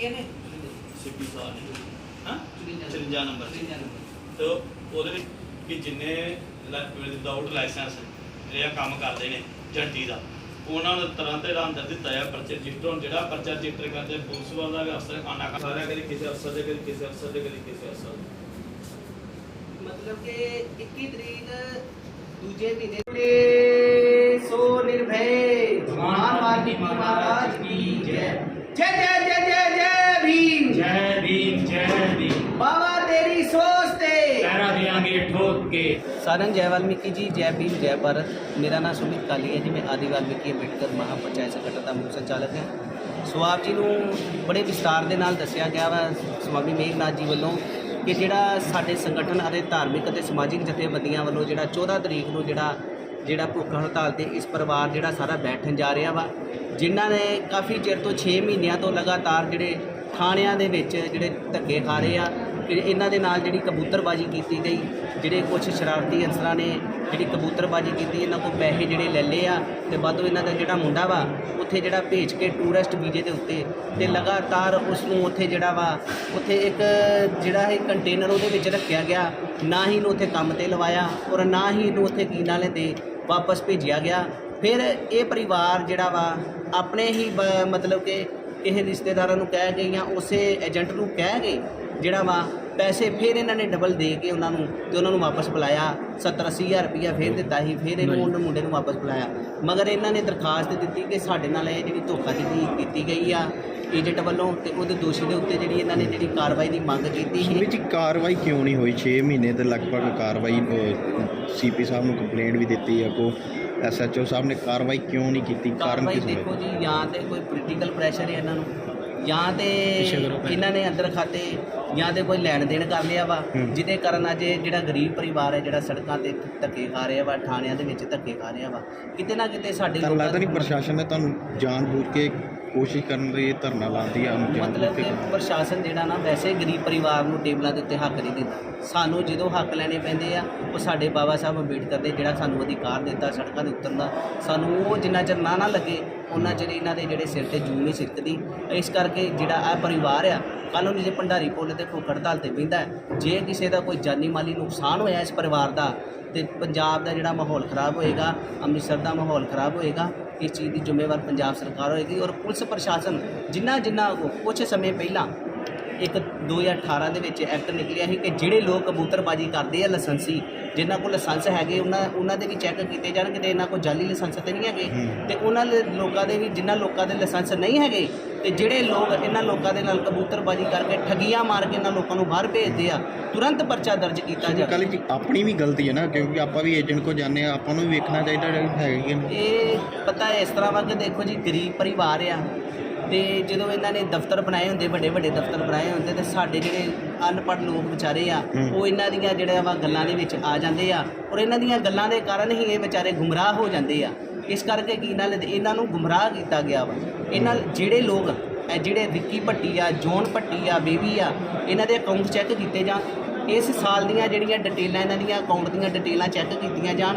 ਕਿਹਨੇ ਸਿੱਪੀ ਸਾਹਿਬ ਨੇ। ਹਾਂ? 54 54 ਨੰਬਰ 'ਚ। 54 ਨੰਬਰ। ਤੇ ਉਹਦੇ ਵਿੱਚ ਕਿ ਜਿੰਨੇ ਵਿਦਆਊਟ ਲਾਇਸੈਂਸ ਜਿਹੜੇ ਆ ਕੰਮ ਕਰਦੇ ਨੇ ਜੰਟੀ ਦਾ। ਉਹਨਾਂ ਨੂੰ ਤੁਰੰਤ ਇਹਦਾ ਅੰਦਰ ਦਿੱਤਾ ਹੈ ਪਰਚੇ ਰਜਿਸਟਰ ਹੁਣ ਜਿਹੜਾ ਪਰਚਾ ਰਜਿਸਟਰ ਕਰਦੇ ਪੁਲਿਸ ਵਾਲਾ ਦਾ ਵੀ ਅਫਸਰ ਖਾਨਾ ਕਰ ਸਾਰਾ ਕਦੀ ਕਿਸੇ ਅਫਸਰ ਦੇ ਕਦੀ ਕਿਸੇ ਅਫਸਰ ਦੇ ਕਦੀ ਕਿਸੇ ਅਫਸਰ ਦੇ ਮਤਲਬ ਕਿ 21 ਤਰੀਕ ਦੂਜੇ ਮਹੀਨੇ ਦੇ ਸੋ ਨਿਰਭੈ। ਮਹਾਨ ਵਾਲਮੀਕੀ ਮਹਾਰਾਜ ਕੀ ਜੈ ਜੈ ਠੋਕ ਕੇ ਸਾਰਨ ਜੈ ਵਾਲਮੀਕੀ ਜੀ, ਜੈ ਭੀਮ, ਜੈ ਭਾਰਤ। ਮੇਰਾ ਨਾਮ ਸੁਮਿਤ ਕਾਲੀ ਹੈ ਜੀ, ਮੈਂ ਆਦਿ ਵਾਲਮੀਕੀ ਅੰਬੇਡਕਰ ਮਹਾਪੰਚਾਇਤ ਸੰਗਠਨ ਦਾ ਮੁੱਖ ਸੰਚਾਲਕ ਹਾਂ। ਸੋ ਆਪ ਜੀ ਨੂੰ ਬੜੇ ਵਿਸਤਾਰ ਦੇ ਨਾਲ ਦੱਸਿਆ ਗਿਆ ਵਾ ਸਵਾਮੀ ਮੇਘਨਾਥ ਜੀ ਵੱਲੋਂ ਕਿ ਜਿਹੜਾ ਸਾਡੇ ਸੰਗਠਨ ਅਤੇ ਧਾਰਮਿਕ ਅਤੇ ਸਮਾਜਿਕ ਜਥੇਬੰਦੀਆਂ ਵੱਲੋਂ ਜਿਹੜਾ 14 ਤਰੀਕ ਨੂੰ ਜਿਹੜਾ ਜਿਹੜਾ ਭੁੱਖ ਹੜਤਾਲ ਤੇ ਇਸ ਪਰਿਵਾਰ ਜਿਹੜਾ ਸਾਰਾ ਬੈਠਣ ਜਾ ਰਿਹਾ ਵਾ, ਜਿਨ੍ਹਾਂ ਨੇ ਕਾਫੀ ਚਿਰ ਤੋਂ 6 ਮਹੀਨਿਆਂ ਤੋਂ ਲਗਾਤਾਰ ਜਿਹੜੇ ਥਾਣਿਆਂ ਦੇ ਵਿੱਚ ਜਿਹੜੇ ਧੱਕੇ ਖਾ ਰਹੇ ਆ ਕਿ ਇਹਨਾਂ ਦੇ ਨਾਲ ਜਿਹੜੀ ਕਬੂਤਰਬਾਜੀ ਕੀਤੀ ਗਈ, ਜਿਹੜੇ ਕੁਝ ਸ਼ਰਾਰਤੀ ਅਨਸਰਾਂ ਨੇ ਜਿਹੜੀ ਕਬੂਤਰਬਾਜੀ ਕੀਤੀ, ਇਹਨਾਂ ਕੋਲ ਪੈਸੇ ਜਿਹੜੇ ਲੈ ਲਏ ਆ ਤੇ ਬਾਅਦੋਂ ਇਹਨਾਂ ਦਾ ਜਿਹੜਾ ਮੁੰਡਾ ਵਾ, ਉੱਥੇ ਜਿਹੜਾ ਭੇਜ ਕੇ ਟੂਰਿਸਟ ਵੀਜ਼ੇ ਦੇ ਉੱਤੇ ਤੇ ਲਗਾਤਾਰ ਉਸ ਨੂੰ ਉੱਥੇ ਜਿਹੜਾ ਵਾ, ਉੱਥੇ ਇੱਕ ਜਿਹੜਾ ਇਹ ਕੰਟੇਨਰ ਉਹਦੇ ਵਿੱਚ ਰੱਖਿਆ ਗਿਆ, ਨਾ ਹੀ ਇਹਨੂੰ ਉੱਥੇ ਕੰਮ ਤੇ ਲਵਾਇਆ ਔਰ ਨਾ ਹੀ ਇਹਨੂੰ ਉੱਥੇ ਕੀ ਨਾਲੇ ਤੇ ਵਾਪਸ ਭੇਜਿਆ ਗਿਆ। ਫਿਰ ਇਹ ਪਰਿਵਾਰ ਜਿਹੜਾ ਵਾ, ਆਪਣੇ ਹੀ ਮਤਲਬ ਕਿ ਕਿਸੇ ਰਿਸ਼ਤੇਦਾਰਾਂ ਨੂੰ ਕਹਿ ਗਏ ਜਾਂ ਉਸੇ ਏਜੰਟ ਨੂੰ ਕਹਿ ਗਏ ਜਿਹੜਾ ਵਾ ਪੈਸੇ ਫਿਰ ਇਹਨਾਂ ਨੇ ਡਬਲ ਦੇ ਕੇ ਉਹਨਾਂ ਨੂੰ ਤੇ ਉਹਨਾਂ ਨੂੰ ਵਾਪਸ ਬੁਲਾਇਆ। 70 ਹਜ਼ਾਰ ਰੁਪਇਆ ਫਿਰ ਦਿੱਤਾ ਸੀ ਫਿਰ ਇਹਨੂੰ ਉਹਨਾਂ ਮੁੰਡੇ ਨੂੰ ਵਾਪਸ ਬੁਲਾਇਆ। ਮਗਰ ਇਹਨਾਂ ਨੇ ਦਰਖਾਸਤ ਦਿੱਤੀ ਕਿ ਸਾਡੇ ਨਾਲ ਇਹ ਜਿਹੜੀ ਧੋਖਾਧੜੀ ਕੀਤੀ ਗਈ ਆ ਏਜੰਟ ਵੱਲੋਂ ਤੇ ਉਹਦੇ ਦੋਸ਼ੀ ਦੇ ਉੱਤੇ ਜਿਹੜੀ ਇਹਨਾਂ ਨੇ ਜਿਹੜੀ ਕਾਰਵਾਈ ਦੀ ਮੰਗ ਕੀਤੀ ਸੀ। ਵਿੱਚ ਕਾਰਵਾਈ ਕਿਉਂ ਨਹੀਂ ਹੋਈ? 6 ਮਹੀਨੇ ਦੇ ਲਗਭਗ ਕਾਰਵਾਈ ਸੀਪੀ ਸਾਹਿਬ ਨੂੰ ਕੰਪਲੇਂਟ ਵੀ ਦਿੱਤੀ ਹੈ ਕੋ ਐਸਐਚਓ ਸਾਹਿਬ ਨੇ ਕਾਰਵਾਈ ਕਿਉਂ ਨਹੀਂ ਕੀਤੀ? ਕਾਰਨ ਕਾਰਵਾਈ ਕਿਸ ਦੇਖੋ ਜੀ ਜਾਂ ਤੇ ਕੋਈ ਪੋਲੀਟੀਕਲ ਪ੍ਰੈਸ਼ਰ ਹੈ ਇਹਨਾਂ ਨੂੰ। ਜਾਂ ਤੇ ਇਹਨਾਂ ਨੇ ਅੰਦਰ ਖਾਤੇ ਜਾਂ ਤੇ ਕੋਈ ਲੈਣ ਦੇਣ ਕਰ ਲਿਆ ਵਾ। ਜਿਹਦੇ ਕਾਰਨ ਅੱਜ ਇਹ ਜਿਹੜਾ ਗਰੀਬ ਪਰਿਵਾਰ ਹੈ ਜਿਹੜਾ ਸੜਕਾਂ ਤੇ ਧੱਕੇ ਖਾ ਰਿਹਾ ਵਾ ਥਾਣਿਆਂ ਦੇ ਵਿੱਚ ਧੱਕੇ ਖਾ ਰਿਹਾ ਵਾ ਕਿਤੇ ਨਾ ਕਿਤੇ ਸਾਡੇ ਤੁਹਾਨੂੰ ਲੱਗਦਾ ਨਹੀਂ ਪ੍ਰਸ਼ਾਸਨ ਨੇ ਤੁਹਾਨੂੰ ਜਾਣਬੁੱਝ ਕੇ ਕੋਸ਼ਿਸ਼ ਕਰਨ ਲਈ ਇਹ ਧਰਨਾ ਲਾਉਂਦੀ ਆ ਮਤਲਬ ਕਿ ਪ੍ਰਸ਼ਾਸਨ ਜਿਹੜਾ ਨਾ ਵੈਸੇ ਗਰੀਬ ਪਰਿਵਾਰ ਨੂੰ ਟੇਬਲਾਂ ਦੇ ਉੱਤੇ ਹੱਕ ਨਹੀਂ ਦਿੰਦਾ। ਸਾਨੂੰ ਜਦੋਂ ਹੱਕ ਲੈਣੇ ਪੈਂਦੇ ਆ ਉਹ ਸਾਡੇ ਬਾਬਾ ਸਾਹਿਬ ਅੰਬੇਡਕਰ ਦੇ ਜਿਹੜਾ ਸਾਨੂੰ ਅਧਿਕਾਰ ਦਿੱਤਾ ਸੜਕਾਂ ਦੇ ਉਤਰਨ ਦਾ ਸਾਨੂੰ ਉਹ ਜਿੰਨਾ ਚਿਰ ਨਾ ਨਾ ਲੱਗੇ ਉਹਨਾਂ ਚਿਰ ਇਹਨਾਂ ਦੇ ਜਿਹੜੇ ਸਿਰ ਤੇ ਜੂੰ ਨਹੀਂ ਸਿੱਕਦੀ, ਇਸ ਕਰਕੇ ਜਿਹੜਾ ਆ ਪਰਿਵਾਰ ਆ, ਕੱਲ੍ਹ ਨੂੰ ਜੇ ਭੰਡਾਰੀ ਪੁੱਲ ਤੇ ਭੁੱਖ ਹੜਤਾਲ ਤੇ ਬਹਿੰਦਾ ਜੇ ਕਿਸੇ ਦਾ ਕੋਈ ਜਾਨੀ ਮਾਲੀ ਨੁਕਸਾਨ ਹੋਇਆ ਇਸ ਪਰਿਵਾਰ ਦਾ, ਤੇ ਪੰਜਾਬ ਦਾ ਜਿਹੜਾ ਮਾਹੌਲ ਖਰਾਬ ਹੋਏਗਾ, ਅੰਮ੍ਰਿਤਸਰ ਦਾ ਮਾਹੌਲ ਖਰਾਬ ਹੋਏਗਾ, ਇਸ ਚੀਜ਼ ਦੀ ਜ਼ਿੰਮੇਵਾਰ ਪੰਜਾਬ ਸਰਕਾਰ ਹੋਏਗੀ ਔਰ ਪੁਲਿਸ ਪ੍ਰਸ਼ਾਸਨ ਜਿੰਨਾ ਜਿੰਨਾ ਕੁਝ ਸਮੇਂ ਪਹਿਲਾਂ ਇੱਕ 2018 ਦੇ ਵਿੱਚ ਐਕਟ ਨਿਕਲਿਆ ਸੀ ਕਿ ਜਿਹੜੇ ਲੋਕ ਕਬੂਤਰਬਾਜੀ ਕਰਦੇ ਆ, ਲਾਇਸੈਂਸੀ ਜਿਨ੍ਹਾਂ ਕੋਲ ਲਾਇਸੈਂਸ ਹੈਗੇ ਉਹਨਾਂ ਉਹਨਾਂ ਦੇ ਵੀ ਚੈੱਕ ਕੀਤੇ ਜਾਣਗੇ ਤੇ ਇਹਨਾਂ ਕੋਲ ਜਾਲੀ ਲਾਇਸੈਂਸ ਤੇ ਨਹੀਂ ਹੈਗੇ। ਤੇ ਉਹਨਾਂ ਦੇ ਲੋਕਾਂ ਦੇ ਵੀ ਜਿਨ੍ਹਾਂ ਲੋਕਾਂ ਦੇ ਲਾਇਸੈਂਸ ਨਹੀਂ ਹੈਗੇ ਤੇ ਜਿਹੜੇ ਲੋਕ ਇਹਨਾਂ ਲੋਕਾਂ ਦੇ ਨਾਲ ਕਬੂਤਰਬਾਜੀ ਕਰਕੇ ਠੱਗੀਆਂ ਮਾਰ ਕੇ ਇਹਨਾਂ ਲੋਕਾਂ ਨੂੰ ਬਾਹਰ ਭੇਜਦੇ ਆ ਤੁਰੰਤ ਪਰਚਾ ਦਰਜ ਕੀਤਾ ਜਾਵੇ। ਕੱਲ ਜੀ ਆਪਣੀ ਵੀ ਗਲਤੀ ਹੈ ਨਾ ਕਿਉਂਕਿ ਆਪਾਂ ਵੀ ਏਜੰਟ ਕੋ ਜਾਂਦੇ ਆ ਆਪਾਂ ਨੂੰ ਵੀ ਵੇਖਣਾ ਚਾਹੀਦਾ ਹੈਗਾ ਕਿ ਇਹ ਪਤਾ ਹੈ ਇਸ ਤਰ੍ਹਾਂ ਵਾ ਕਿ ਦੇਖੋ ਜੀ ਗਰੀਬ ਪਰਿਵਾਰ ਆ ਤੇ ਜਦੋਂ ਇਹਨਾਂ ਨੇ ਦਫ਼ਤਰ ਬਣਾਏ ਹੁੰਦੇ ਵੱਡੇ ਵੱਡੇ ਦਫ਼ਤਰ ਬਣਾਏ ਹੁੰਦੇ ਤੇ ਸਾਡੇ ਜਿਹੜੇ ਅਨਪੜ੍ਹ ਲੋਕ ਵਿਚਾਰੇ ਆ। ਉਹ ਇਹਨਾਂ ਦੀਆਂ ਜਿਹੜੇ ਵਾ ਗੱਲਾਂ ਦੇ ਵਿੱਚ ਆ ਜਾਂਦੇ ਆ ਔਰ ਇਹਨਾਂ ਦੀਆਂ ਗੱਲਾਂ ਦੇ ਕਾਰਨ ਹੀ ਇਹ ਵਿਚਾਰੇ ਗੁੰਮਰਾਹ ਹੋ ਜਾਂਦੇ ਆ। ਇਸ ਕਰਕੇ ਕੀ ਨਾਲ ਇਹਨਾਂ ਨੂੰ ਗੁੰਮਰਾਹ ਕੀਤਾ ਗਿਆ ਵਾ। ਇਹਨਾਂ ਜਿਹੜੇ ਲੋਕ ਜਿਹੜੇ ਵਿੱਕੀ ਭੱਟੀ ਆ ਜੋਨ ਭੱਟੀ ਆ ਬੇਬੀ ਆ ਇਹਨਾਂ ਦੇ ਅਕਾਊਂਟ ਚੈੱਕ ਕੀਤੇ ਜਾਣ। ਇਸ ਸਾਲ ਦੀਆਂ ਜਿਹੜੀਆਂ ਡਿਟੇਲਾਂ ਇਹਨਾਂ ਦੀਆਂ ਅਕਾਊਂਟ ਦੀਆਂ ਡਿਟੇਲਾਂ ਚੈੱਕ ਕੀਤੀਆਂ ਜਾਣ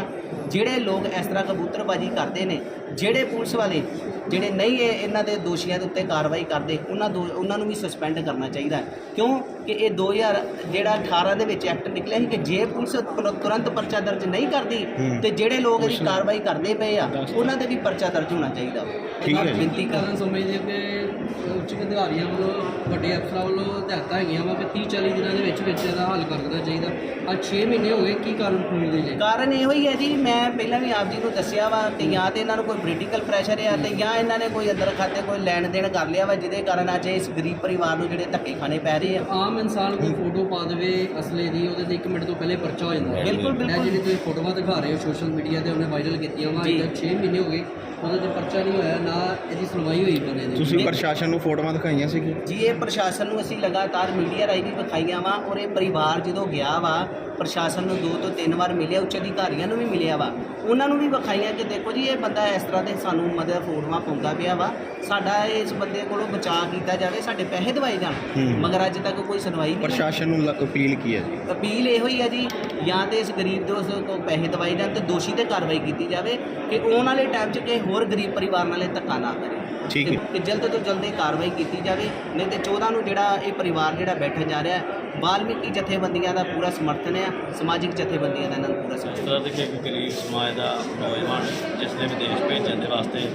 ਜਿਹੜੇ ਲੋਕ ਇਸ ਤਰ੍ਹਾਂ ਕਬੂਤਰਬਾਜੀ ਕਰਦੇ ਨੇ ਜਿਹੜੇ ਪੁਲਿਸ ਵਾਲੇ ਜਿਹੜੇ ਨਹੀਂ ਇਹ ਇਹਨਾਂ ਦੇ ਦੋਸ਼ੀਆਂ ਦੇ ਉੱਤੇ ਕਾਰਵਾਈ ਕਰਦੇ, ਉਹਨਾਂ ਦੋ ਉਹਨਾਂ ਨੂੰ ਵੀ ਸਸਪੈਂਡ ਕਰਨਾ ਚਾਹੀਦਾ ਹੈ। ਕਿਉਂ ਕਿ ਇਹ 2000 ਜਿਹੜਾ 18 ਦੇ ਵਿੱਚ ਐਕਟ ਨਿਕਲਿਆ ਸੀ ਕਿ ਜੇ ਪੁਲਿਸ ਤੁਰ- ਤੁਰੰਤ ਪਰਚਾ ਦਰਜ ਨਹੀਂ ਕਰਦੀ। ਤੇ ਜਿਹੜੇ ਲੋਕ ਇਹਦੀ ਕਾਰਵਾਈ ਕਰਦੇ ਪਏ ਆ ਉਹਨਾਂ ਦੇ ਵੀ ਪਰਚਾ ਦਰਜ ਹੋਣਾ ਚਾਹੀਦਾ। ਠੀਕ ਹੈ। ਬੇਨਤੀ ਕਰ ਕਾਰਨ ਸਮਝਦੇ ਕਿ ਉੱਚ ਅਧਿਕਾਰੀਆਂ ਵੱਲੋਂ ਵੱਡੇ ਅਫਸਰਾਂ ਵੱਲੋਂ ਹਦਾਇਤਾਂ ਹੈਗੀਆਂ ਵਾ ਕਿ 30 40 ਦਿਨਾਂ ਦੇ ਵਿੱਚ ਵਿੱਚ ਇਹਦਾ ਹੱਲ ਕਰ ਦੇਣਾ ਚਾਹੀਦਾ ਅੱਜ 6 ਮਹੀਨੇ ਹੋ ਗਏ ਕੀ ਕਾਰਨ ਪੂਰੀ ਜੇ ਕਾਰਨ ਇਹੋ ਹੀ ਹੈ ਜੀ ਮੈਂ ਪਹਿਲਾਂ ਵੀ ਆਪ ਜੀ ਨੂੰ ਦੱਸਿਆ ਵਾ ਕਿ ਜਾਂ ਤੇ ਇਹਨਾਂ ਨੂੰ ਕੋਈ ਪੋਲੀਟੀਕਲ ਪ੍ਰੈਸ਼ਰ ਹੈ ਤੇ ਜਾਂ ਇਹਨਾਂ ਨੇ ਕੋਈ ਅੰਦਰ ਖਾਤੇ ਕੋਈ ਲੈਣ ਦੇਣ ਕਰ ਲਿਆ ਵਾ ਜਿਹਦੇ ਕਾਰਨ ਅੱਜ ਇਸ ਗਰੀਬ ਪਰਿਵਾਰ ਨੂੰ ਜਿਹੜੇ ਧੱਕੇ ਖਾਣੇ ਪੈ ਰਹੇ ਆ ਆਮ ਇਨਸਾਨ ਕੋਈ ਫੋਟੋ ਪਾ ਦੇਵੇ ਅਸਲੇ ਦੀ ਉਹਦੇ ਤੇ 1 ਮਿੰਟ ਤੋਂ ਪਹਿਲੇ ਪਰਚਾ ਹੋ ਜਾਂਦਾ ਹੈ। ਬਿਲਕੁਲ, ਬਿਲਕੁਲ। ਜਿਹੜੀ ਤੁਸੀਂ ਫੋਟੋਆਂ ਦਿਖਾ ਰਹੇ ਹੋ ਸੋਸ਼ਲ ਮੀਡੀਆ ਤੇ ਉਹਨੇ ਵਾਇਰਲ ਕੀਤੀਆਂ ਵਾ। ਅੱਜ 6 ਮਹੀਨੇ ਹੋ ਗਏ ਉਹਦੇ ਤੇ ਪਰਚਾ ਨਹੀਂ ਹੋਇਆ ਨਾ ਇਹਦੀ ਸੁਣਵਾਈ ਹੋਈ ਬੰਦੇ ਦੀ ਤੁਸੀਂ ਪ੍ਰਸ਼ਾਸਨ ਨੂੰ ਫੋਟੋਆਂ ਦਿਖਾਈਆਂ ਸੀ ਜੀ ਇਹ ਪ੍ਰਸ਼ਾਸਨ ਨੂੰ ਅਸੀਂ ਲਗਾਤਾਰ ਮੀਡੀਆ ਰਾਹੀਂ ਵੀ ਵਿਖਾਈਆਂ ਵਾ ਔਰ ਇਹ ਪਰਿਵਾਰ ਜਦੋਂ ਗਿਆ ਵਾ ਪ੍ਰਸ਼ਾਸਨ ਨੂੰ ਦੋ ਤੋਂ ਤਿੰਨ ਵਾਰ ਮਿਲਿਆ ਉੱਚ ਅਧਿਕਾਰੀਆਂ ਨੂੰ ਵੀ ਮਿਲਿਆ ਵਾ ਉਹਨਾਂ ਨੂੰ ਵੀ ਵਿਖਾਈਆਂ ਕਿ ਦੇਖੋ ਜੀ ਇਹ ਬੰਦਾ ਇਸ ਤਰ੍ਹਾਂ ਦੇ ਸਾਨੂੰ ਮਦਦ ਫੋਟੋਆਂ ਪਾਉਂਦਾ ਪਿਆ ਵਾ ਸਾਡਾ ਇਸ ਬੰਦੇ ਕੋਲੋਂ ਬਚਾਅ ਕੀਤਾ ਜਾਵੇ ਸਾਡੇ ਪੈਸੇ ਦਵਾਏ ਜਾਣ। ਮਗਰ ਅੱਜ ਤੱਕ ਕੋਈ ਸੁਣਵਾਈ ਨਹੀਂ। ਪ੍ਰਸ਼ਾਸਨ ਨੂੰ ਲ- ਅਪੀਲ ਕੀ ਹੈ ਜੀ ਅਪੀਲ ਇਹੋ ਹੀ ਹੈ ਜੀ ਜਾਂ ਤੇ ਇਸ ਗਰੀਬ ਦੋਸਤ ਕੋਲ ਪੈਸੇ ਦਵਾਏ ਜਾਣ ਤੇ ਦੋਸ਼ੀ ਤੇ ਕਾਰਵਾਈ ਕੀਤੀ ਜਾਵੇ ਕਿ ਆਉਣ ਵਾਲੇ ਟਾਈਮ 'ਚ ਕਿਸੇ ਹੋਰ ਗਰੀਬ ਪਰਿਵਾਰ ਨਾਲ ਧੱਕਾ ਨਾ ਕਰੇ ਠੀਕ ਹੈ। ਕਿ ਜਲਦ ਤੋਂ ਜਲਦ ਇਹ ਕਾਰਵਾਈ ਕੀਤੀ ਜਾਵੇ ਨਹੀਂ ਤੇ 14 ਨੂੰ ਜਿਹੜਾ ਇਹ ਪਰਿਵਾਰ ਜਿਹੜਾ ਬੈਠਣ ਜਾ ਰਿਹਾ ਹੈ ਵਾਲਮੀਕੀ ਜਥੇਬੰਦੀਆਂ ਦਾ ਪੂਰਾ ਸਮਰਥਨ ਹੈ ਸਮਾਜਿਕ ਜਥੇਬੰਦੀਆਂ ਦਾ ਇਹਨਾਂ ਨੂੰ ਪੂਰਾ ਸਮਰਥਨ ਇਸ ਤਰ੍ਹਾਂ ਦੇ ਕਿ ਗਰੀਬ ਸਮਾਜ ਦਾ ਨੌਜਵਾਨ ਜਿਸ ਨੇ ਵਿਦੇਸ਼ ਭੇਜਣ ਦੇ ਵਾਸਤੇ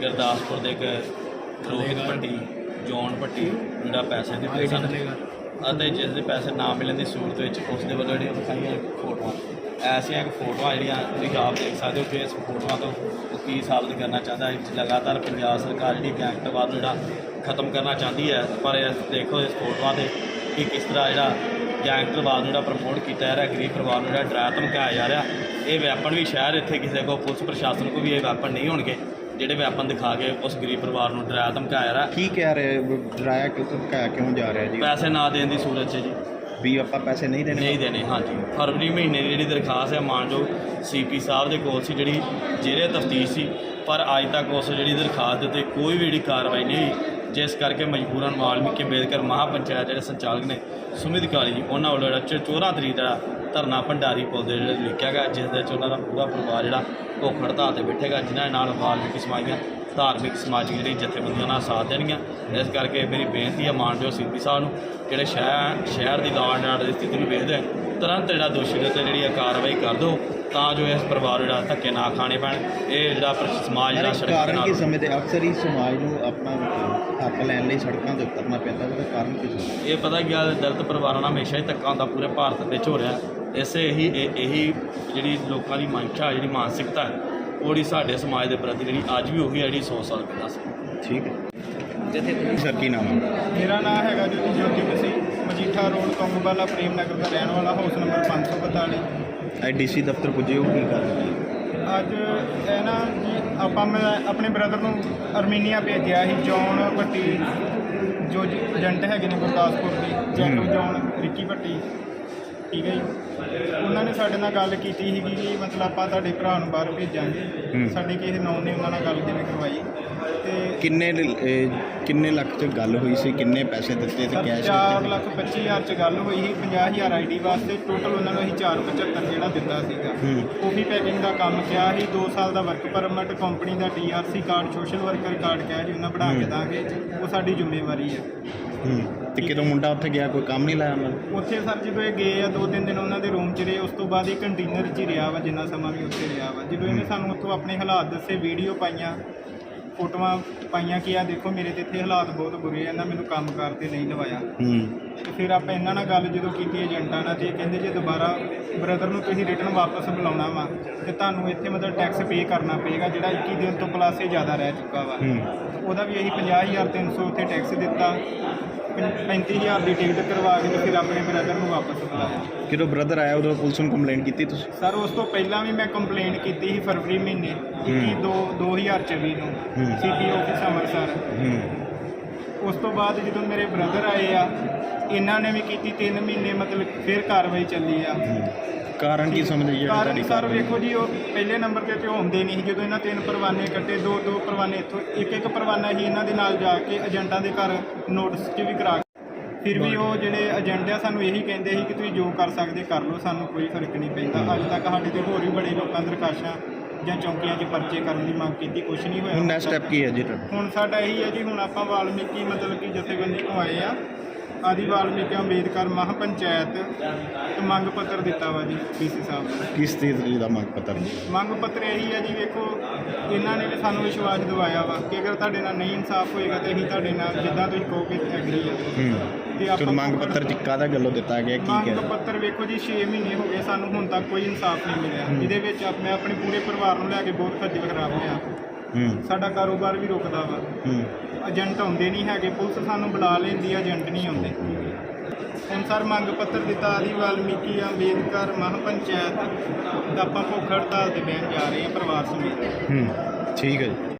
ਗੁਰਦਾਸਪੁਰ ਦੇ ਇੱਕ ਰੋਹਿਤ ਭੱਟੀ ਜੌਨ ਭੱਟੀ ਜਿਹੜਾ ਪੈਸੇ ਦਿੱਤੇ ਸਨ ਅਤੇ ਜਿਸ ਦੇ ਪੈਸੇ ਨਾ ਮਿਲਣ ਦੀ ਸੂਰਤ ਵਿੱਚ ਉਸ ਦੇ ਵੱਲੋਂ ਜਿਹੜੀਆਂ ਦਿਖਾਈਆਂ ਫੋਟੋਆਂ, ਐਸੀਆਂ ਕਿ ਫੋਟੋਆਂ ਜਿਹੜੀਆਂ ਤੁਸੀਂ ਆਪ ਦੇਖ ਸਕਦੇ ਹੋ ਕਿ ਇਸ ਫੋਟੋਆਂ ਤੋਂ ਉਹ ਕੀ ਸਾਬਤ ਕਰਨਾ ਚਾਹੁੰਦਾ ਹੈ। ਲਗਾਤਾਰ ਪੰਜਾਬ ਸਰਕਾਰ ਜਿਹੜੀ ਗੈਂਗਸਟਰਵਾਦ ਨੂੰ ਜਿਹੜਾ ਖਤਮ ਕਰਨਾ ਚਾਹੁੰਦੀ ਹੈ, ਪਰ ਇਹ ਦੇਖੋ ਇਸ ਫੋਟੋਆਂ ਤੇ ਕਿ ਕਿਸ ਤਰ੍ਹਾਂ ਜਿਹੜਾ ਗੈਂਗਸਟਰਵਾਦ ਨੂੰ ਜਿਹੜਾ ਪ੍ਰਮੋਟ ਕੀਤਾ ਜਾ ਰਿਹਾ, ਗਰੀਬ ਪਰਿਵਾਰ ਨੂੰ ਜਿਹੜਾ ਡਰਾ ਧਮਕਾਇਆ ਜਾ ਰਿਹਾ। ਇਹ ਵੈਪਨ ਵੀ ਸ਼ਹਿਰ ਇੱਥੇ ਕਿਸੇ ਕੋਲ ਪੁਲਿਸ ਪ੍ਰਸ਼ਾਸਨ ਕੋਲ ਵੀ ਇਹ ਵੈਪਨ ਨਹੀਂ ਹੋਣਗੇ। ਜਿਹੜੇ ਵੈਪਨ ਦਿਖਾ ਕੇ ਉਸ ਗਰੀਬ ਪਰਿਵਾਰ ਨੂੰ ਡਰਾ ਧਮਕਾਇਆ ਰਿਹਾ। ਕੀ ਕਹਿ ਰਹੇ ਡਰਾਇਆ ਕਿਉਂ ਧਮਕਾਇਆ ਕਿਉਂ ਜਾ ਰਿਹਾ ਜੀ? ਪੈਸੇ ਨਾ ਦੇਣ ਦੀ ਸੂਰਤ 'ਚ ਜੀ। ਵੀ ਆਪਾਂ ਪੈਸੇ ਨਹੀਂ ਦੇਣੇ? ਨਹੀਂ ਦੇਣੇ ਹਾਂਜੀ। ਫਰਵਰੀ ਮਹੀਨੇ ਦੀ ਜਿਹੜੀ ਦਰਖਾਸਤ ਹੈ ਮਾਨਯੋਗ ਸੀਪੀ ਸਾਹਿਬ ਦੇ ਕੋਲ ਸੀ ਜਿਹੜੀ ਜਿਹੜੇ ਤਫਤੀਸ਼ ਸੀ। ਪਰ ਅੱਜ ਤੱਕ ਉਸ ਜਿਹੜੀ ਦਰਖਾਸਤ ਉੱਤੇ ਕੋਈ ਵੀ ਜਿਹੜੀ ਕਾਰਵਾਈ ਨਹੀਂ ਹੋਈ। ਜਿਸ ਕਰਕੇ ਮਜਬੂਰਨ ਵਾਲਮੀਕੀ ਅੰਬੇਦਕਰ ਮਹਾਪੰਚਾਇਤ ਜਿਹੜੇ ਸੰਚਾਲਕ ਨੇ ਸੁਮਿਤ ਕਾਲੀ ਜੀ, ਉਹਨਾਂ ਵੱਲੋਂ ਜਿਹੜਾ 14 ਤਰੀਕ ਦਾ ਧਰਨਾ ਭੰਡਾਰੀ ਪੁਲ ਦੇ ਜਿਹੜਾ ਲਿਖਿਆ ਗਿਆ, ਜਿਸ ਦੇ ਵਿੱਚ ਉਹਨਾਂ ਦਾ ਪੂਰਾ ਪਰਿਵਾਰ ਜਿਹੜਾ ਭੁੱਖ ਹੜਤਾਲ ਤੇ ਬੈਠੇਗਾ, ਜਿਨ੍ਹਾਂ ਨਾਲ ਵਾਲਮੀਕੀ ਸਮਾਜ ਦੀਆਂ ਧਾਰਮਿਕ ਸਮਾਜਿਕ ਜਿਹੜੀ ਜਥੇਬੰਦੀਆਂ ਨਾਲ ਸਾਥ ਦੇਣਗੀਆਂ। ਇਸ ਕਰਕੇ ਮੇਰੀ ਬੇਨਤੀ ਹੈ, ਮਾਨਯੋਗ ਸੀਪੀ ਸਾਹਿਬ ਨੂੰ, ਜਿਹੜੇ ਸ਼ਹਿਰ ਸ਼ਹਿਰ ਦੀ ਲਾਅ ਐਂਡ ਆਰਡਰ ਦੀ ਸਥਿਤੀ ਨੂੰ ਵੇਖਦੇ ਤੁਰੰਤ ਜਿਹੜਾ ਦੋਸ਼ੀ ਦੇ ਉੱਤੇ ਜਿਹੜੀ ਇਹ ਕਾਰਵਾਈ ਕਰ ਦਿਓ। ਤਾਂ ਜੋ ਇਸ ਪਰਿਵਾਰ ਨੂੰ ਜਿਹੜਾ ਧੱਕੇ ਨਾ ਖਾਣੇ ਪੈਣ। ਇਹ ਜਿਹੜਾ ਪਰ- ਸਮਾਜ ਜਿਹੜਾ ਸੜਕਾਂ ਦੇ ਕਾਰਨ ਨਾਲ ਸਮੇਂ ਤੇ ਅਕਸਰ ਹੀ ਸਮਾਜ ਨੂੰ ਆਪਣਾ ਹੱਕ ਲੈਣ ਲਈ ਸੜਕਾਂ ਤੇ ਉਤਰਨਾ ਪੈਂਦਾ ਉਹਦਾ ਕਾਰਨ ਕੀ ਇਹ ਪਤਾ ਕੀ ਗੱਲ ਦਲਿਤ ਪਰਿਵਾਰਾਂ ਨਾਲ ਹਮੇਸ਼ਾ ਹੀ ਧੱਕਾ ਹੁੰਦਾ ਪੂਰੇ ਭਾਰਤ ਵਿੱਚ ਹੋ ਰਿਹਾ। ਇਸੇ ਹੀ ਇਹ- ਇਹੀ ਜਿਹੜੀ ਲੋਕਾਂ ਦੀ ਮਨਸ਼ਾ ਜਿਹੜੀ ਮਾਨਸਿਕਤਾ ਹੈ ਉਹ ਜਿਹੜੀ ਸਾਡੇ ਸਮਾਜ ਦੇ ਪ੍ਰਤੀ ਜਿਹੜੀ ਅੱਜ ਵੀ ਉਹੀ ਹੈ ਜਿਹੜੀ 100 ਸਾਲ ਪਹਿਲਾਂ ਸੀ। ਠੀਕ ਹੈ। ਜਥੇਬੰਦੀ ਸਰ ਕੀ ਨਾਮ ਹੈ? ਮੇਰਾ ਨਾਮ ਹੈਗਾ ਜੋਤੀ ਜੋਤੀ ਮਸੀਹ ਮਜੀਠਾ ਰੋਡ ਕੰਗਵਾਲਾ ਪ੍ਰੇਮ ਨਗਰ ਦਾ ਰਹਿਣ ਵਾਲਾ ਹਾਊਸ ਨੰਬਰ 542 ਆਈਡੀਸੀ ਦਫ਼ਤਰ ਪੁੱਜੇ ਉਹ ਕੀ ਕਰ ਰਹੇ ਅੱਜ ਇਹ ਨਾ ਜੀ ਆਪਾਂ ਮੈਂ ਆਪਣੇ ਬ੍ਰਦਰ ਨੂੰ ਅਰਮੀਨੀਆ ਭੇਜਿਆ ਸੀ ਜੌਨ ਭੱਟੀ ਜੋ ਜੀ ਏਜੰਟ ਹੈਗੇ ਨੇ ਗੁਰਦਾਸਪੁਰ ਦੇ ਜੈਟੋ ਹੂੰ। ਜੌਨ ਰਿੱਕੀ ਭੱਟੀ ਠੀਕ ਹੈ ਜੀ ਉਹਨਾਂ ਨੇ ਸਾਡੇ ਨਾਲ ਗੱਲ ਕੀਤੀ ਸੀਗੀ ਕਿ ਮਤਲਬ ਆਪਾਂ ਤੁਹਾਡੇ ਭਰਾ ਨੂੰ ਬਾਹਰ ਭੇਜਾਂਗੇ ਹੂੰ। ਸਾਡੇ ਕਿਸੇ ਨੌਨ ਨੇ ਉਹਨਾਂ ਨਾਲ ਗੱਲ ਜਿਵੇਂ ਕਰਵਾਈ ਕਿੰਨੇ ਲ- ਇਹ ਕਿੰਨੇ ਲੱਖ ਚ ਗੱਲ ਹੋਈ ਸੀ? ਕਿੰਨੇ ਪੈਸੇ ਦਿੱਤੇ ਤੇ ਕੈਸ਼ ਚਾਰ ਦਿੱਤੇ? ਲੱਖ ਪੱਚੀ ਹਜ਼ਾਰ ਚ ਗੱਲ ਹੋਈ ਸੀ 50000 ਆਈਡੀ ਵਾਸਤੇ ਟੋਟਲ ਉਹਨਾਂ ਨੂੰ ਅਸੀਂ 475 ਜਿਹੜਾ ਦਿੱਤਾ ਸੀਗਾ। ਹੂੰ। ਕਾਫੀ ਪੈਕਿੰਗ ਦਾ ਕੰਮ ਕਿਹਾ ਸੀ 2 ਸਾਲ ਦਾ ਵਰਕ ਪਰਮਿਟ ਕੰਪਨੀ ਦਾ TRC card social worker card ਕਿਹਾ ਜੀ ਉਹਨਾਂ ਬਣਾ ਕੇ। ਦਾਂਗੇ। ਉਹ ਸਾਡੀ ਜ਼ਿੰਮੇਵਾਰੀ ਹੈ। ਹੂੰ। ਤੇ ਕਿਦੋਂ ਮੁੰਡਾ ਉੱਥੇ ਗਿਆ? ਕੋਈ ਕੰਮ ਨਹੀਂ ਲਾਇਆ ਉਹਨਾਂ ਨੇ? ਉੱਥੇ ਸਰ ਜਦੋਂ ਇਹ ਗਏ ਆ ਦੋ ਤਿੰਨ ਦਿਨ ਉਹਨਾਂ ਦੇ ਰੂਮ 'ਚ ਰਹੇ ਉਸ ਤੋਂ ਬਾਅਦ ਇਹ ਕੰਟੇਨਰ 'ਚ ਹੀ ਰਿਹਾ ਵਾ ਜਿੰਨਾ ਸਮਾਂ ਵੀ ਉੱਥੇ ਰਿਹਾ ਵਾ। ਜਦੋਂ ਇਹਨੇ ਸਾਨੂੰ ਉੱਥੋਂ ਆਪਣੇ ਹਾਲਾਤ ਦੱਸੇ ਵੀਡੀਓ ਪਾਈਆਂ ਫੋਟੋਆਂ ਪਾਈਆਂ ਕਿ ਆ ਦੇਖੋ, ਮੇਰੇ ਤੇ ਇੱਥੇ ਹਾਲਾਤ ਬਹੁਤ ਬੁਰੇ ਆ ਨਾ ਮੈਨੂੰ ਕੰਮ ਕਰਤੇ ਨਹੀਂ ਲਵਾਇਆ। ਹੂੰ। ਤੇ ਫਿਰ ਆਪਾਂ ਇਹਨਾਂ ਨਾਲ ਗੱਲ ਜਦੋਂ ਕੀਤੀ ਏਜੰਟਾਂ ਨਾਲ ਤੇ ਇਹ ਕਹਿੰਦੇ ਜੇ ਦੁਬਾਰਾ ਬ੍ਰਦਰ ਨੂੰ ਤੁਸੀਂ ਰਿਟਰਨ ਵਾਪਸ ਬੁਲਾਉਣਾ ਵਾ ਤੇ ਤੁਹਾਨੂੰ ਇੱਥੇ ਮਤਲਬ ਟੈਕਸ ਪੇ ਕਰਨਾ ਪਏਗਾ ਜਿਹੜਾ 21 ਦਿਨ ਤੋਂ ਪਲੱਸ ਇਹ ਜ਼ਿਆਦਾ ਰਹਿ ਚੁੱਕਾ ਵਾ। ਉਹਦਾ ਵੀ ਅਸੀਂ 50300 ਉੱਥੇ ਟੈਕਸ ਦਿੱਤਾ 35000 ਦੀ ਟਿਕਟ ਕਰਵਾ ਕੇ ਤੇ ਫਿਰ ਆਪਣੇ ਬ੍ਰਦਰ ਨੂੰ ਵਾਪਸ ਬੁਲਾਇਆ। ਜਦੋਂ ਬ੍ਰਦਰ ਆਇਆ ਉਦੋਂ ਪੁਲਿਸ ਨੂੰ ਕੰਪਲੇਂਟ ਕੀਤੀ ਤੁਸੀਂ? ਸਰ ਉਸ ਤੋਂ ਪਹਿਲਾਂ ਵੀ ਮੈਂ ਕੰਪਲੇਂਟ ਕੀਤੀ ਸੀ ਫਰਵਰੀ ਮਹੀਨੇ 21 2 2024 ਨੂੰ ਹੂੰ। CP office Amritsar. ਉਸ ਤੋਂ ਬਾਅਦ ਜਦੋਂ ਮੇਰੇ ਬ੍ਰਦਰ ਆਏ ਆ ਇਹਨਾਂ ਨੇ ਵੀ ਕੀਤੀ 3 ਮਹੀਨੇ ਮਤਲਬ ਫਿਰ ਕਾਰਵਾਈ ਚੱਲੀ ਆ। ਕਾਰਨ ਕੀ ਸਮਝਦੇ ਜਿਹੜਾ ਕਾਰਨ ਸਰ? ਵੇਖੋ ਜੀ ਉਹ ਪਹਿਲੇ ਨੰਬਰ ਤੇ ਤੇ ਉਹ ਹੁੰਦੇ ਨਹੀਂ ਸੀ। ਜਦੋਂ ਇਹਨਾਂ ਤਿੰਨ ਪਰਵਾਨੇ ਕੱਟੇ ਦੋ ਦੋ ਪਰਵਾਨੇ ਇੱਥੋਂ ਇੱਕ ਇੱਕ ਪਰਵਾਨਾ ਹੀ ਇਹਨਾਂ ਦੇ ਨਾਲ ਜਾ ਕੇ ਏਜੰਟਾਂ ਦੇ ਘਰ ਨੋਟਿਸ 'ਚ ਵੀ ਕਰਾ ਕੇ ਫਿਰ ਵੀ ਉਹ ਜਿਹੜੇ ਏਜੰਟ ਆ ਸਾਨੂੰ ਇਹੀ ਕਹਿੰਦੇ ਸੀ ਕਿ ਤੁਸੀਂ ਜੋ ਕਰ ਸਕਦੇ ਕਰ ਲਓ ਸਾਨੂੰ ਕੋਈ ਫ਼ਰਕ ਨਹੀਂ ਪੈਂਦਾ ਅੱਜ ਤੱਕ ਸਾਡੇ ਤੇ ਹੋਰ ਵੀ ਬੜੇ ਲੋਕਾਂ ਦਰਖਾਸ਼ਾਂ ਜਾਂ ਚੌਂਕੀਆਂ 'ਚ ਪਰਚੇ ਕਰਨ ਦੀ ਮੰਗ ਕੀਤੀ ਕੁਝ ਨਹੀਂ ਹੋਇਆ। ਹੁਣ ਨੈਕਸਟ ਸਟੈਪ ਕੀ ਹੈ ਜੀ ਤੁਹਾਡਾ? ਹੁਣ ਸਾਡਾ ਇਹੀ ਹੈ ਜੀ ਹੁਣ ਆਪਾਂ ਵਾਲਮੀਕੀ ਮਤਲਬ ਕਿ ਜਥੇਬੰਦੀ ਤੋਂ ਆਏ ਆ ਆਦੀ ਵਾਲਮੀਕੀ ਅੰਬੇਦਕਰ ਮਹਾਪੰਚਾਇਤ ਤੇ ਮੰਗ ਪੱਤਰ ਦਿੱਤਾ ਵਾ ਜੀ ਡੀਸੀ ਸਾਹਿਬ ਨੂੰ। ਕਿਸ ਤਰੀਕੇ ਦਾ ਮੰਗ ਪੱਤਰ ਮੰਗ ਪੱਤਰ ਇਹੀ ਹੈ ਜੀ ਵੇਖੋ ਇਹਨਾਂ ਨੇ ਵੀ ਸਾਨੂੰ ਵਿਸ਼ਵਾਸ ਦਿਵਾਇਆ ਵਾ ਕਿ ਅਗਰ ਤੁਹਾਡੇ ਨਾਲ ਨਹੀਂ ਇਨਸਾਫ ਹੋਏਗਾ ਤੇ ਅਸੀਂ ਤੁਹਾਡੇ ਨਾਲ ਜਿੱਦਾਂ ਤੁਸੀਂ ਕਹੋਗੇ ਐਗਰੀ ਆ। ਹੂੰ। ਤੇ ਤੁਹਾਨੂੰ ਮੰਗ ਪੱਤਰ ਚ ਕਾਹਦਾ ਗੱਲੋਂ ਦਿੱਤਾ ਗਿਆ ਕੀ ਮੰਗ ਕਹਿ? ਪੱਤਰ ਵੇਖੋ ਜੀ 6 ਮਹੀਨੇ ਹੋ ਗਏ ਸਾਨੂੰ ਹੁਣ ਤੱਕ ਕੋਈ ਇਨਸਾਫ ਨਹੀਂ ਮਿਲਿਆ। ਹੂੰ। ਜਿਹਦੇ ਵਿੱਚ ਆਪ- ਮੈਂ ਆਪਣੇ ਪੂਰੇ ਪਰਿਵਾਰ ਨੂੰ ਲੈ ਕੇ ਬਹੁਤ ਖੱਜਲ ਖਰਾਬ ਹੋਇਆ। ਹੂੰ। ਸਾਡਾ ਕਾਰੋਬਾਰ ਵੀ ਰੁਕਦਾ ਵਾ। ਹੂੰ। ਏਜੰਟ ਆਉਂਦੇ ਨਹੀਂ ਹੈਗੇ ਪੁਲਿਸ ਸਾਨੂੰ ਬੁਲਾ ਲੈਂਦੀ ਆ ਏਜੰਟ ਨਹੀਂ ਆਉਂਦੇ। ਹੁਣ ਸਰ ਮੰਗ ਪੱਤਰ ਦਿੱਤਾ ਆਦੀ ਵਾਲਮੀਕੀ ਅੰਬੇਦਕਰ ਮਹਾਪੰਚਾਇਤ ਦਾ ਆਪਾਂ ਭੁੱਖ ਹੜਤਾਲ ਤੇ ਬਹਿਣ ਜਾ ਰਹੇ ਹਾਂ ਪਰਿਵਾਰ ਸਮੇਤ। ਹੂੰ। ਠੀਕ ਹੈ ਜੀ।